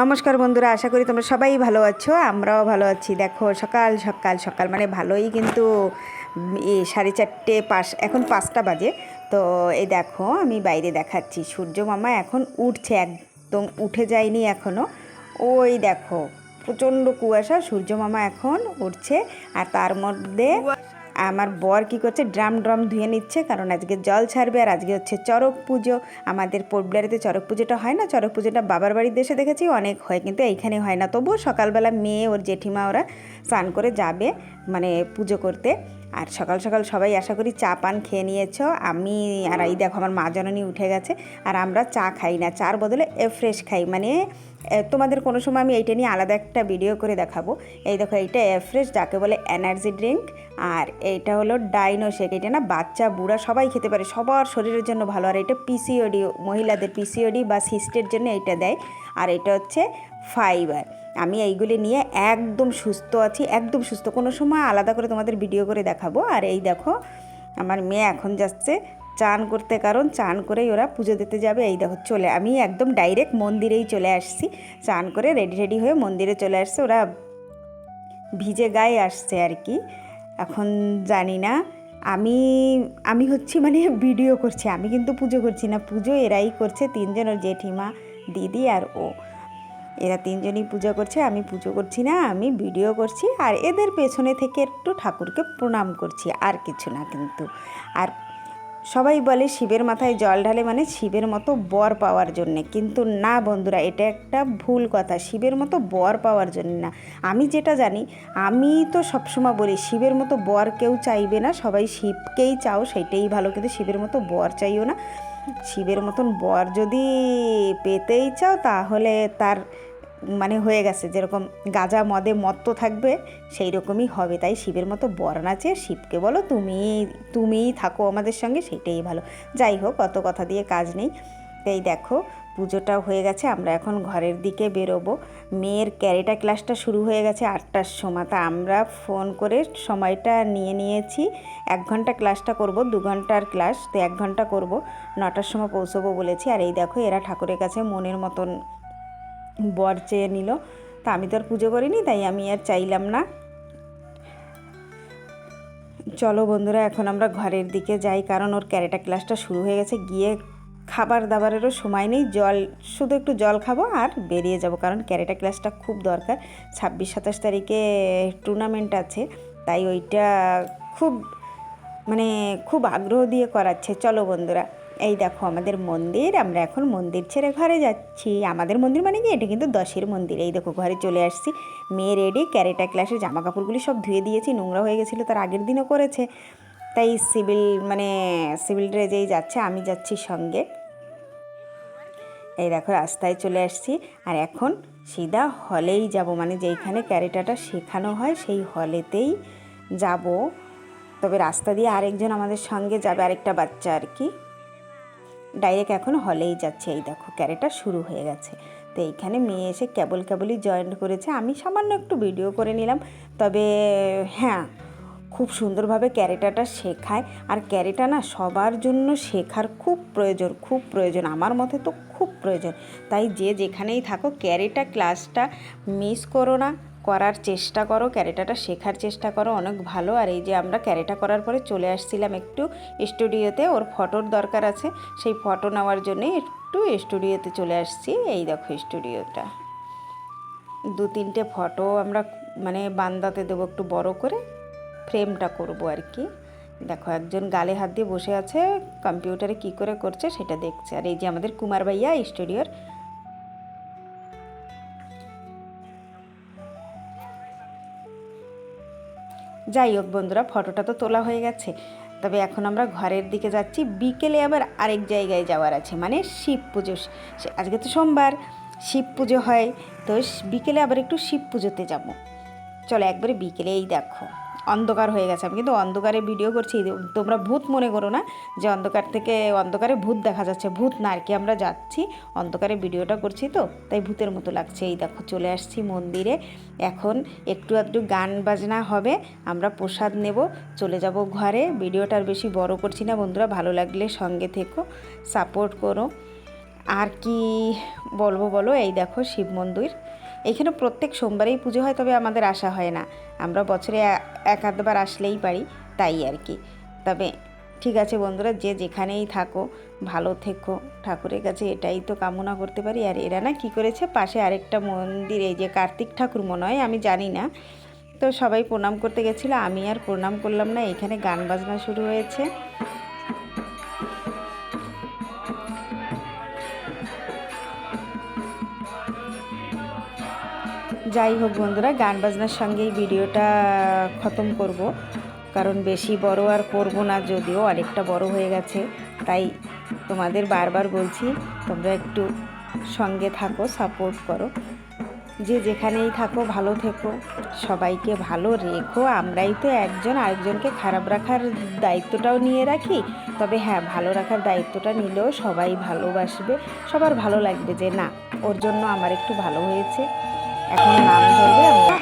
নমস্কার বন্ধুরা, আশা করি তোমরা সবাই ভালো আছো, আমরাও ভালো আছি। দেখো, সকাল সকাল সকাল মানে ভালোই কিন্তু সাড়ে চারটে পাঁচ, এখন পাঁচটা বাজে। তো এই দেখো, আমি বাইরে দেখাচ্ছি। সূর্য মামা এখন উঠছে, একদম উঠে যায়নি এখনও ওই দেখো, প্রচণ্ড কুয়াশা, সূর্য মামা এখন উঠছে, আর তার মধ্যে আমার বর কি করছে? ড্রাম ড্রাম ধুয়ে নিচ্ছে, কারণ আজকে জল ছাড়বে আর আজকে হচ্ছে চড়ক পুজো। আমাদের পোর্টব্লারিতে চড়ক পুজোটা হয় না, চড়ক পুজোটা বাবার বাড়ির দেশে দেখেছি, অনেক হয় কিন্তু এইখানে হয় না। তবুও সকালবেলা মেয়ে, ওর জেঠিমা, ওরা স্নান করে যাবে মানে পুজো করতে। আর সকাল সকাল সবাই আশা করি চা পান খেয়ে নিয়েছ। আমি আর এই দেখো আমার মা জননী উঠে গেছে, আর আমরা চা খাই না, চার বদলে এ ফ্রেশ খাই। মানে তোমাদের কোনো সময় আমি এইটা নিয়ে আলাদা একটা ভিডিও করে দেখাবো। এই দেখো, এইটা এফ্রেশ যাকে বলে এনার্জি ড্রিঙ্ক আর এইটা হলো ডাইনো শেক এটা না বাচ্চা, বুড়া সবাই খেতে পারে, সবার শরীরের জন্য ভালো। আর এটা পিসিওডি মহিলাদের পিসিওডি বা সিস্টের জন্য এইটা দেয়। আর এটা হচ্ছে ফাইবার আমি এইগুলি নিয়ে একদম সুস্থ আছি, একদম সুস্থ। কোনো সময় আলাদা করে তোমাদের ভিডিও করে দেখাবো। আর এই দেখো, আমার মেয়ে এখন যাচ্ছে চান করতে কারণ চান করেই ওরা পুজো দিতে যাবে। এই দেখো, চলে, আমি একদম ডাইরেক্ট মন্দিরেই চলে আসছি। চান করে রেডি রেডি হয়ে মন্দিরে চলে আসছে। ওরা ভিজে গায়ে আসছে আর কি। এখন জানি না, আমি আমি হচ্ছি মানে ভিডিও করছি, আমি কিন্তু পুজো করছি না। পুজো এরাই করছে, তিনজন ওর জেঠিমা, দিদি আর ও। এরা তিনজনই পুজো করছে, আমি পুজো করছি না, আমি ভিডিও করছি। আর এদের পেছনে থেকে একটু ঠাকুরকে প্রণাম করছি, আর কিছু না কিন্তু। আর সবাই বলে শিবের মাথায় জল ঢালে মানে শিবের মতো বর পাওয়ার জন্যে। কিন্তু না বন্ধুরা, এটা একটা ভুল কথা। শিবের মতো বর পাওয়ার জন্য না। আমি যেটা জানি, আমি তো সবসময় বলি, শিবের মতো বর কেউ চাইবে না। সবাই শিবকেই চাও সেটাই ভালো। কিন্তু শিবের মতো বর চাইও না। শিবের মতন বর যদি পেতেই চাও, তাহলে তার মানে হয়ে গেছে, যেরকম গাজা মদে মত্ত থাকবে সেই রকমই হবে। তাই শিবের মতো বর নাচে শিবকে বলো তুমি, তুমিই থাকো আমাদের সঙ্গে সেটাই ভালো। যাই হোক, অত কথা দিয়ে কাজ নেই। এই দেখো, পুজোটাও হয়ে গেছে, আমরা এখন ঘরের দিকে বেরোবো। মেয়ের ক্যারেটা ক্লাসটা শুরু হয়ে গেছে আটটার সময়, তা আমরা ফোন করে সময়টা নিয়ে নিয়েছি। এক ঘণ্টা ক্লাসটা করব, দু ঘণ্টার ক্লাস, তো এক ঘণ্টা করব। নটার সময় পৌঁছবো বলেছি। আর এই দেখো, এরা ঠাকুরের কাছে মনের মতন বর চেয়ে নিল। তা আমি তো আর পুজো করিনি, তাই আমি আর চাইলাম না। চলো বন্ধুরা, এখন আমরা ঘরের দিকে যাই, কারণ ওর ক্যারেটা ক্লাসটা শুরু হয়ে গেছে। গিয়ে খাবার দাবারেরও সময় নেই, জল, শুধু একটু জল খাব আর বেরিয়ে যাব, কারণ ক্যারেটা ক্লাসটা খুব দরকার। ছাব্বিশ, সাতাশ তারিখে টুর্নামেন্ট আছে, তাই ওইটা খুব মানে খুব আগ্রহ দিয়ে করাচ্ছে। চলো বন্ধুরা। এই দেখো আমাদের মন্দির, আমরা এখন মন্দির ছেড়ে ঘরে যাচ্ছি। আমাদের মন্দির মানে কি? এটা কিন্তু দশের মন্দির। এই দেখো ঘরে চলে আসছি। মেয়ে রেডি ক্যারেটা ক্লাসের জামা কাপড়গুলি সব ধুয়ে দিয়েছি, নোংরা হয়ে গেছিল, তার আগের দিনও করেছে। তাই সিভিল মানে সিভিল ড্রেজেই যাচ্ছে, আমি যাচ্ছি সঙ্গে। এই দেখো রাস্তায় চলে আসছি। আর এখন সিধা হলেই যাব মানে যেইখানে ক্যারেটাটা শেখানো হয় সেই হলেতেই যাব। তবে রাস্তা দিয়ে আরেকজন আমাদের সঙ্গে যাবে, আরেকটা বাচ্চা আর কি। ডাইরেক্ট এখন হলেই যাচ্ছে। এই দেখো, ক্যারেটা শুরু হয়ে গেছে। তো এইখানে মেয়ে এসে কেবল কেবলই জয়েন করেছে। আমি সামান্য একটু ভিডিও করে নিলাম। তবে হ্যাঁ খুব সুন্দরভাবে ক্যারেটাটা শেখায়। আর ক্যারেটা না সবার জন্য শেখার খুব প্রয়োজন খুব প্রয়োজন। আমার মতে তো খুব প্রয়োজন। তাই যে যেখানেই থাকো, ক্যারেটা ক্লাসটা মিস করো না। করার চেষ্টা করো, ক্যারেটাটা শেখার চেষ্টা করো, অনেক ভালো। আর এই যে আমরা ক্যারেটা করার পরে চলে আসছিলাম একটু স্টুডিওতে, ওর ফটোর দরকার আছে, সেই ফটো নেওয়ার জন্যই একটু স্টুডিওতে চলে আসছি। এই দেখো স্টুডিওটা। দু তিনটে ফটো আমরা মানে বান্দাতে দেবো একটু বড় করে, ফ্রেমটা করব আর কি। দেখো একজন গালে হাত দিয়ে বসে আছে, কম্পিউটারে কি করে করছে সেটা দেখছে। আর এই যে আমাদের কুমার ভাইয়া স্টুডিওর যাই হোক বন্ধুরা, ফটোটা তো তোলা হয়ে গেছে। তবে এখন আমরা ঘরের দিকে যাচ্ছি। বিকেলে আবার আরেক জায়গায় যাওয়ার আছে মানে শিব পুজো। আজকে তো সোমবার, শিব পুজো হয়। তো বিকেলে আবার একটু শিব পুজোতে যাব। চলো একবারে বিকেলে এই দেখো। অন্ধকার হয়ে গেছে, আমি কিন্তু অন্ধকারে ভিডিও করছি। তোমরা ভূত মনে করো না যে অন্ধকার থেকে অন্ধকারে ভূত দেখা যাচ্ছে। ভূত না, আর কি আমরা যাচ্ছি, অন্ধকারে ভিডিওটা করছি তো, তাই ভূতের মতো লাগছে। এই দেখো, চলে আসছি মন্দিরে। এখন একটু একটু গান বাজনা হবে, আমরা প্রসাদ নেব, চলে যাব ঘরে। ভিডিওটার বেশি বড় করছি না বন্ধুরা, ভালো লাগলে সঙ্গে থেকো সাপোর্ট করো। আর কি বলব বলো, এই দেখো শিব মন্দির। এখানে প্রত্যেক সোমবারেই পুজো হয়, তবে আমাদের আসা হয় না। আমরা বছরে এক আধবার আসলেই পারি, তাই আর কি। তবে ঠিক আছে বন্ধুরা, যে যেখানেই থাকো, ভালো থেকো। ঠাকুরের কাছে এটাই তো কামনা করতে পারি। আর এরা না কি করেছে, পাশে আরেকটা মন্দির, এই যে কার্তিক ঠাকুর মনে হয়, আমি জানি না। তো সবাই প্রণাম করতে গেছিল, আমি আর প্রণাম করলাম না, এখানে গান বাজনা শুরু হয়েছে। যাই হোক বন্ধুরা, গান বাজনার সঙ্গেই ভিডিওটা খতম করব। কারণ বেশি বড় আর করব না, যদিও অনেকটা বড় হয়ে গেছে। তাই তোমাদের বারবার বলছি, তোমরা একটু সঙ্গে থাকো সাপোর্ট করো। যে যেখানেই থাকো, ভালো থেকো। সবাইকে ভালো রেখো। আমরাই তো একজন আরেকজনকে খারাপ রাখার দায়িত্বটাও নিয়ে রাখি। তবে হ্যাঁ ভালো রাখার দায়িত্বটা নিলেও সবাই ভালোবাসবে। সবার ভালো লাগবে যে না, ওর জন্য আমার একটু ভালো হয়েছে। এখন নাম ধরবে আমরা